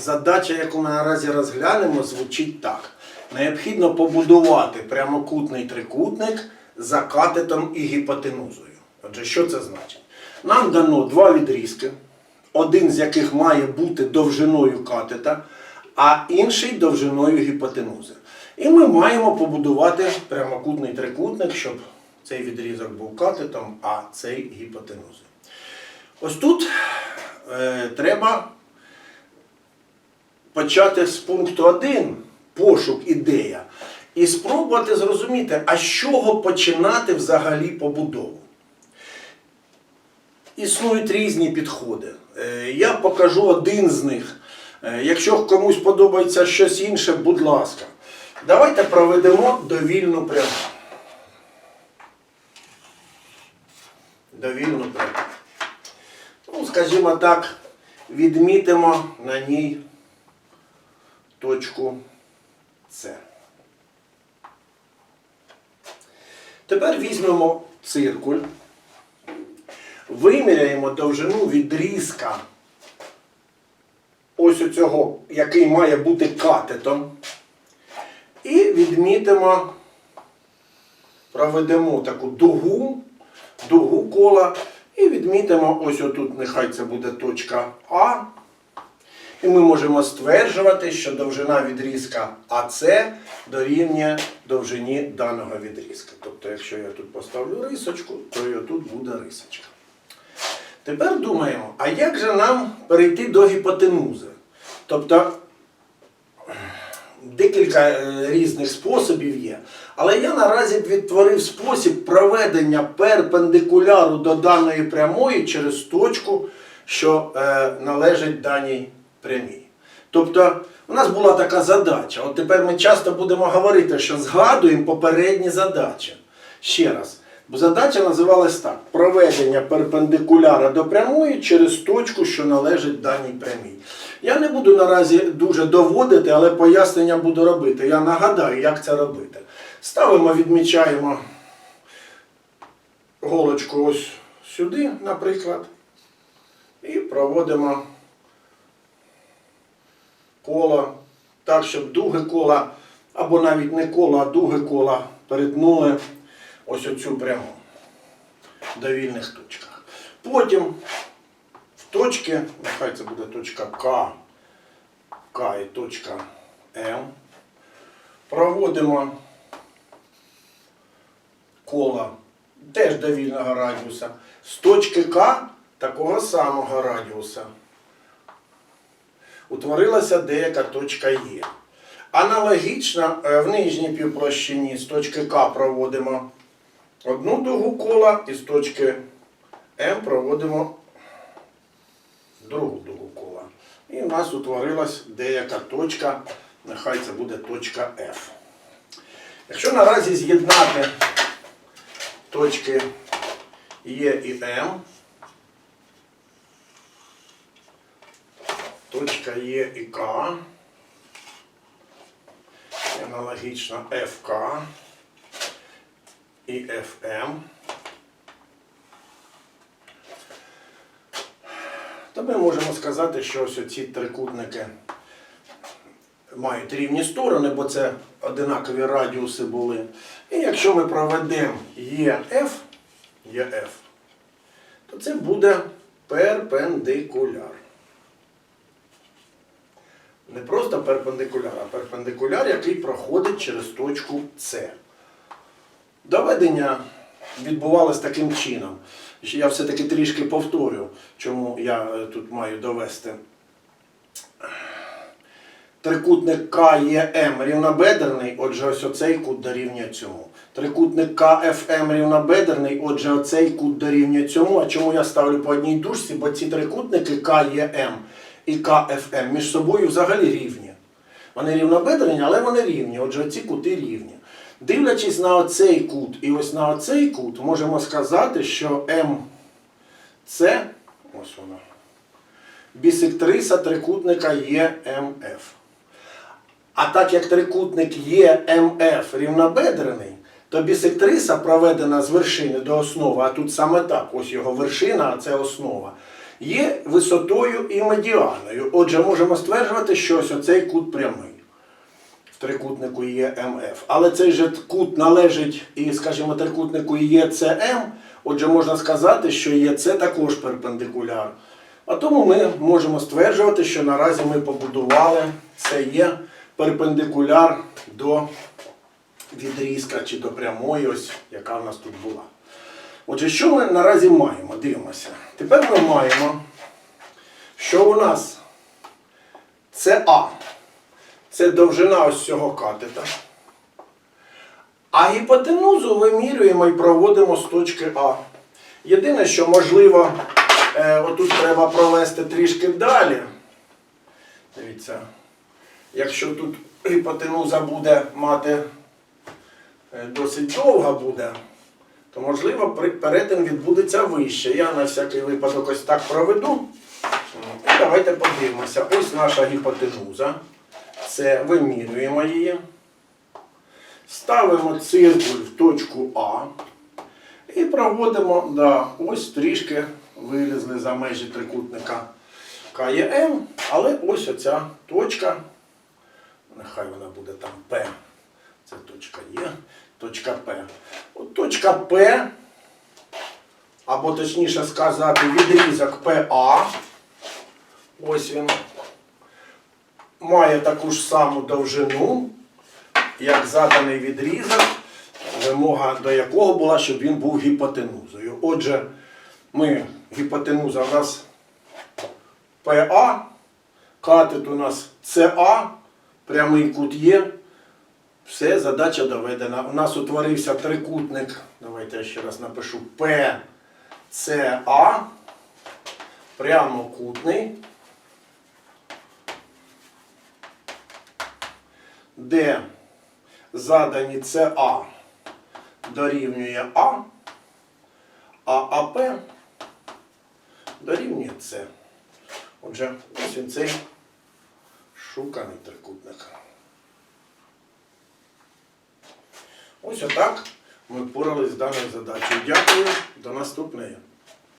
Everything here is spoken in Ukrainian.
задача, яку ми наразі розглянемо, звучить так. Необхідно побудувати прямокутний трикутник за катетом і гіпотенузою. Отже, що це значить? Нам дано два відрізки, один з яких має бути довжиною катета, а інший довжиною гіпотенузи. І ми маємо побудувати прямокутний трикутник, щоб цей відрізок був катетом, а цей гіпотенузою. Ось тут е, треба почати з пункту 1, пошук ідея, і спробувати зрозуміти, а з чого починати взагалі побудову. Існують різні підходи. Е, Я покажу один з них. Е, Якщо комусь подобається щось інше, будь ласка. Давайте проведемо довільну пряму. Довільну пряму. Ну, скажімо так, відмітимо на ній точку С. Тепер візьмемо циркуль, виміряємо довжину відрізка ось у цього, який має бути катетом, і відмітимо, проведемо таку дугу, дугу кола, і відмітимо ось отут, нехай це буде точка А. І ми можемо стверджувати, що довжина відрізка АС дорівнює довжині даного відрізка. Тобто, якщо я тут поставлю рисочку, то і отут буде рисочка. Тепер думаємо, а як же нам перейти до гіпотенузи? Тобто декілька е, різних способів є. Але я наразі відтворив спосіб проведення перпендикуляру до даної прямої через точку, що е, належить даній прямій. Тобто, у нас була така задача. От тепер ми часто будемо говорити, що згадуємо попередні задачі. Ще раз. Бо задача називалась так: проведення перпендикуляра до прямої через точку, що належить даній прямій. Я не буду наразі дуже доводити, але пояснення буду робити. Я нагадаю, як це робити. Ставимо, відмічаємо голочку ось сюди, наприклад, і проводимо коло так, щоб дуги кола, або навіть не коло, а дуги кола перетнули ось оцю пряму в довільних точках. Потім в точки, нехай це буде точка К, К і точка М, проводимо коло теж довільного радіуса з точки К такого самого радіуса. Утворилася деяка точка Є. Аналогічно е, в нижній півплощині з точки К проводимо одну дугу кола і з точки М проводимо другу дугу кола. І в нас утворилась деяка точка, нехай це буде точка F. Якщо наразі з'єднати точки Е і М, точка Е і К, і аналогічно ФК і ФМ, то ми можемо сказати, що ось ці трикутники мають рівні сторони, бо це одинакові радіуси були. І якщо ми проведемо ЕФ, ЕФ, то це буде перпендикуляр. Не просто перпендикуляр, а перпендикуляр, який проходить через точку С. Доведення відбувалось таким чином. Я все-таки трішки повторю, чому я е, тут маю довести. Трикутник КЕМ рівнобедерний, отже, ось оцей кут дорівнює цьому. Трикутник КФМ рівнобедерний, отже, оцей кут дорівнює цьому. А чому я ставлю по одній дужці? Бо ці трикутники КЕМ і КФМ між собою взагалі рівні. Вони рівнобедрені, але вони рівні. Отже, ці кути рівні. Дивлячись на оцей кут і ось на оцей кут, можемо сказати, що МЦ, ось вона, бісектриса трикутника ЄМФ. А так як трикутник ЄМФ рівнобедрений, то бісектриса проведена з вершини до основи, а тут саме так, ось його вершина, а це основа. Є висотою і медіаною. Отже, можемо стверджувати, що ось оцей кут прямий. В трикутнику є МФ. Але цей же кут належить і, скажімо, трикутнику ЄЦМ. Отже, можна сказати, що ЄЦ також перпендикуляр. А тому ми можемо стверджувати, що наразі ми побудували це є перпендикуляр до відрізка чи до прямої, ось, яка в нас тут була. Отже, що ми наразі маємо? Дивимося. Тепер ми маємо, що у нас це А. Це довжина ось цього катета. А гіпотенузу вимірюємо і проводимо з точки А. Єдине, що можливо, е, отут треба провести трішки далі. Дивіться, якщо тут гіпотенуза буде мати е, досить довга буде, то можливо перетин відбудеться вище. Я на всякий випадок ось так проведу. І давайте подивимося. Ось наша гіпотенуза. Це вимірюємо її. Ставимо циркуль в точку А. І проводимо, да, ось трішки вилізли за межі трикутника КЄМ, але ось оця точка, нехай вона буде там П. Це точка Є, точка П. От точка П, або точніше сказати, відрізок ПА. Ось він має таку ж саму довжину, як заданий відрізок, вимога до якого була, щоб він був гіпотенузою. Отже, ми гіпотенуза у нас ПА, катет у нас СА, прямий кут є. Все, задача доведена. У нас утворився трикутник. Давайте я ще раз напишу ПЦА, прямокутний. де задані СА дорівнює А, а АП дорівнює С. Отже, ось він цей шуканий трикутник. Ось отак ми впоралися з даною задачею. Дякую, до наступної.